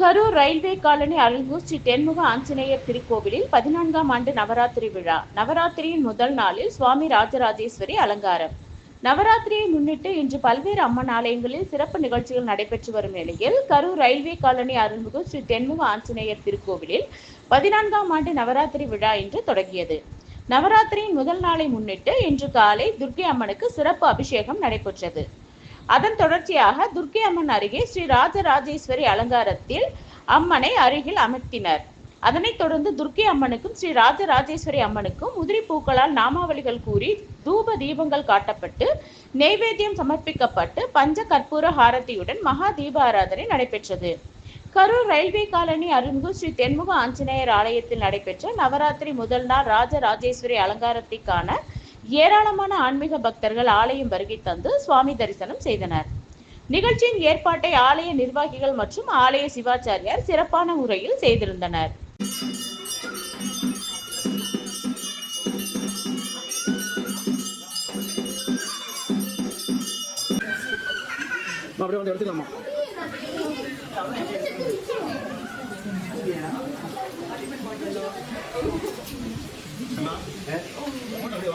Karur railway colony அருள்மிகு ஸ்ரீ தென்முக ஆஞ்சநேயர் திருக்கோவிலில் பதினான்காம் ஆண்டு நவராத்திரி விழா. நவராத்திரியின் முதல் நாளில் சுவாமி ராஜராஜேஸ்வரி அலங்காரம். நவராத்திரியை முன்னிட்டு இன்று பல்வேறு அம்மன் ஆலயங்களில் சிறப்பு நிகழ்ச்சிகள் நடைபெற்று வரும் நிலையில் கரூர் ரயில்வே காலனி அருள்மிகு ஸ்ரீ தென்முக ஆஞ்சநேயர் திருக்கோவிலில் பதினான்காம் ஆண்டு நவராத்திரி விழா இன்று தொடங்கியது. நவராத்திரியின் முதல் நாளை முன்னிட்டு இன்று காலை துர்க்கை அம்மனுக்கு சிறப்பு அபிஷேகம் நடைபெற்றது. அதன் தொடர்ச்சியாக துர்க்கை அம்மன் அருகே ஸ்ரீ ராஜராஜேஸ்வரி அலங்காரத்தில் அம்மனை அருகில் அமர்த்தினர். அதனைத் தொடர்ந்து துர்க்கை அம்மனுக்கும் ஸ்ரீ ராஜராஜேஸ்வரி அம்மனுக்கும் உதிரி பூக்களால் நாமாவளிகள் கூறி தூப தீபங்கள் காட்டப்பட்டு நெய்வேத்தியம் சமர்ப்பிக்கப்பட்டு பஞ்ச கற்பூர ஹாரதியுடன் மகா தீபாராதனை நடைபெற்றது. கரூர் ரயில்வே காலனி அருள்மிகு ஸ்ரீ தென்முக ஆஞ்சநேயர் ஆலயத்தில் நடைபெற்ற நவராத்திரி முதல் நாள் ராஜராஜேஸ்வரி அலங்காரத்திற்கான ஏராளமான ஆன்மீக பக்தர்கள் ஆலயம் வருகை தந்து சுவாமி தரிசனம் செய்தனர். நிகழ்ச்சியின் ஏற்பாட்டை ஆலய நிர்வாகிகள் மற்றும் ஆலய சிவாச்சாரியார் சிறப்பான முறையில் செய்திருந்தனர். அப்படியே வந்து எடுத்துக்கலாமா?